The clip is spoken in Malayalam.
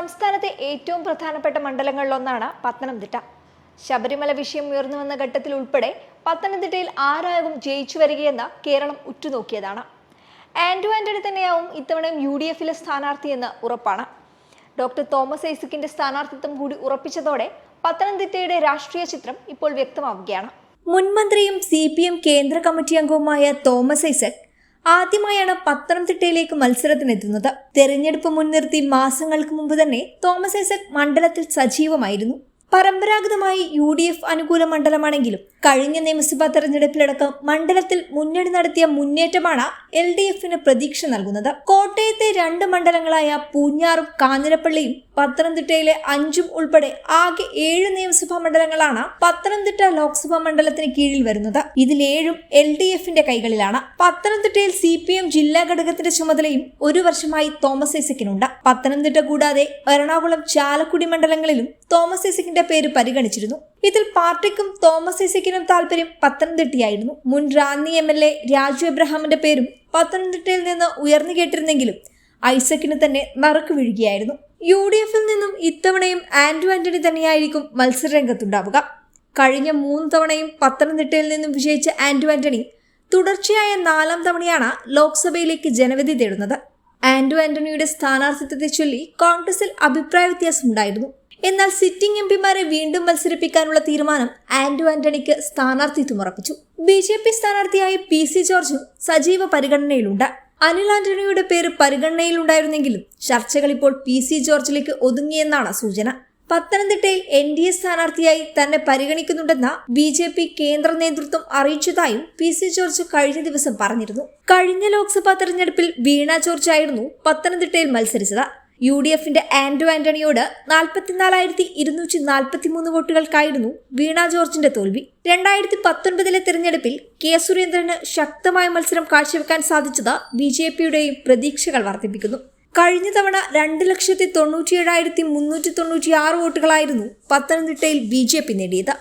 സംസ്ഥാനത്തെ ഏറ്റവും പ്രധാനപ്പെട്ട മണ്ഡലങ്ങളിലൊന്നാണ് പത്തനംതിട്ട. ശബരിമല വിഷയം ഉയർന്നു വന്ന ഘട്ടത്തിൽ ഉൾപ്പെടെ പത്തനംതിട്ടയിൽ ആരാകും ജയിച്ചു വരികയെന്ന് കേരളം ഉറ്റുനോക്കിയതാണ്. ആൻഡ്രു ആന്റണി തന്നെയാവും ഇത്തവണയും യു ഡി എഫിലെ സ്ഥാനാർത്ഥിയെന്ന് ഉറപ്പാണ്. ഡോക്ടർ തോമസ് ഐസക്കിന്റെ സ്ഥാനാർത്ഥിത്വം കൂടി ഉറപ്പിച്ചതോടെ പത്തനംതിട്ടയുടെ രാഷ്ട്രീയ ചിത്രം ഇപ്പോൾ വ്യക്തമാവുകയാണ്. മുൻമന്ത്രിയും സി പി എം കേന്ദ്ര കമ്മിറ്റി അംഗവുമായ തോമസ് ഐസക് ആദ്യമായാണ് പത്തനംതിട്ടയിലേക്ക് മത്സരത്തിനെത്തുന്നത്. തെരഞ്ഞെടുപ്പ് മുൻനിർത്തി മാസങ്ങൾക്ക് മുമ്പ് തന്നെ തോമസ് ഐസക് മണ്ഡലത്തിൽ സജീവമായിരുന്നു. പരമ്പരാഗതമായി യു ഡി എഫ് അനുകൂല മണ്ഡലമാണെങ്കിലും കഴിഞ്ഞ നിയമസഭാ തെരഞ്ഞെടുപ്പിലടക്കം മണ്ഡലത്തിൽ മുന്നണി നടത്തിയ മുന്നേറ്റമാണ് എൽ ഡി എഫിന് പ്രതീക്ഷ നൽകുന്നത്. കോട്ടയത്തെ രണ്ട് മണ്ഡലങ്ങളായ പൂഞ്ഞാറും കാഞ്ഞിരപ്പള്ളിയും പത്തനംതിട്ടയിലെ അഞ്ചും ഉൾപ്പെടെ ആകെ ഏഴ് നിയമസഭാ മണ്ഡലങ്ങളാണ് പത്തനംതിട്ട ലോക്സഭാ മണ്ഡലത്തിന് കീഴിൽ വരുന്നത്. ഇതിലേഴും എൽ ഡി എഫിന്റെ കൈകളിലാണ്. പത്തനംതിട്ടയിൽ സി പി എം ജില്ലാ ഘടകത്തിന്റെ ചുമതലയും ഒരു വർഷമായി തോമസ് ഐസക്കിനുണ്ട്. പത്തനംതിട്ട കൂടാതെ എറണാകുളം ചാലക്കുടി മണ്ഡലങ്ങളിലും തോമസ് ഐസക്കിന്റെ പേര് പരിഗണിച്ചിരുന്നു. ഇതിൽ പാർട്ടിക്കും തോമസ് ഐസക്കിനും താല്പര്യം പത്തനംതിട്ടയായിരുന്നു. മുൻ Ranni M L A Raju എബ്രഹാമിന്റെ പേരും പത്തനംതിട്ടയിൽ നിന്ന് ഉയർന്നു കേട്ടിരുന്നെങ്കിലും ഐസക്കിന് തന്നെ നറുക്ക് വീഴുകയായിരുന്നു. യു ഡി എഫിൽ നിന്നും ഇത്തവണയും ആന്റോ ആന്റണി തന്നെയായിരിക്കും മത്സരരംഗത്തുണ്ടാവുക. കഴിഞ്ഞ മൂന്ന് തവണയും പത്തനംതിട്ടയിൽ നിന്നും വിജയിച്ച ആന്റോ ആന്റണി തുടർച്ചയായ നാലാം തവണയാണ് ലോക്സഭയിലേക്ക് ജനവിധി തേടുന്നത്. ആന്റോ ആന്റണിയുടെ സ്ഥാനാർത്ഥിത്വത്തെ ചൊല്ലി കോൺഗ്രസിൽ അഭിപ്രായ വ്യത്യാസമുണ്ടായിരുന്നു. എന്നാൽ സിറ്റിംഗ് എം പിമാരെ വീണ്ടും മത്സരിപ്പിക്കാനുള്ള തീരുമാനം ആന്റോ ആന്റണിക്ക് സ്ഥാനാർത്ഥിത്വം ഉറപ്പിച്ചു ബി ജെ പി സ്ഥാനാർത്ഥിയായ പി സി ജോർജും സജീവ പരിഗണനയിലുണ്ട്. അനിൽ ആന്റണിയുടെ പേര് പരിഗണനയിലുണ്ടായിരുന്നെങ്കിലും ചർച്ചകൾ ഇപ്പോൾ പി സി ജോർജിലേക്ക് ഒതുങ്ങിയെന്നാണ് സൂചന. പത്തനംതിട്ടയിൽ എൻ ഡി എ സ്ഥാനാർത്ഥിയായി തന്നെ പരിഗണിക്കുന്നുണ്ടെന്ന ബി ജെ പി കേന്ദ്ര നേതൃത്വം അറിയിച്ചതായും പി സി ജോർജ് കഴിഞ്ഞ ദിവസം പറഞ്ഞിരുന്നു. കഴിഞ്ഞ ലോക്സഭാ തെരഞ്ഞെടുപ്പിൽ വീണ ജോർജ് ആയിരുന്നു പത്തനംതിട്ടയിൽ മത്സരിച്ചത്. യു ഡി എഫിന്റെ ആന്റോ ആന്റണിയോട് നാൽപ്പത്തിനാലായിരത്തി ഇരുന്നൂറ്റി നാൽപ്പത്തി മൂന്ന് വോട്ടുകൾക്കായിരുന്നു വീണ ജോർജിന്റെ തോൽവി. രണ്ടായിരത്തി പത്തൊൻപതിലെ തെരഞ്ഞെടുപ്പിൽ കെ സുരേന്ദ്രന് ശക്തമായ മത്സരം കാഴ്ചവെക്കാൻ സാധിച്ചത് ബി ജെ പിയുടെയും പ്രതീക്ഷകൾ വർദ്ധിപ്പിക്കുന്നു. കഴിഞ്ഞ തവണ രണ്ട് ലക്ഷത്തി തൊണ്ണൂറ്റിയേഴായിരത്തി മുന്നൂറ്റി തൊണ്ണൂറ്റിയാറ് വോട്ടുകളായിരുന്നു പത്തനംതിട്ടയിൽ ബി ജെ പി നേടിയത്.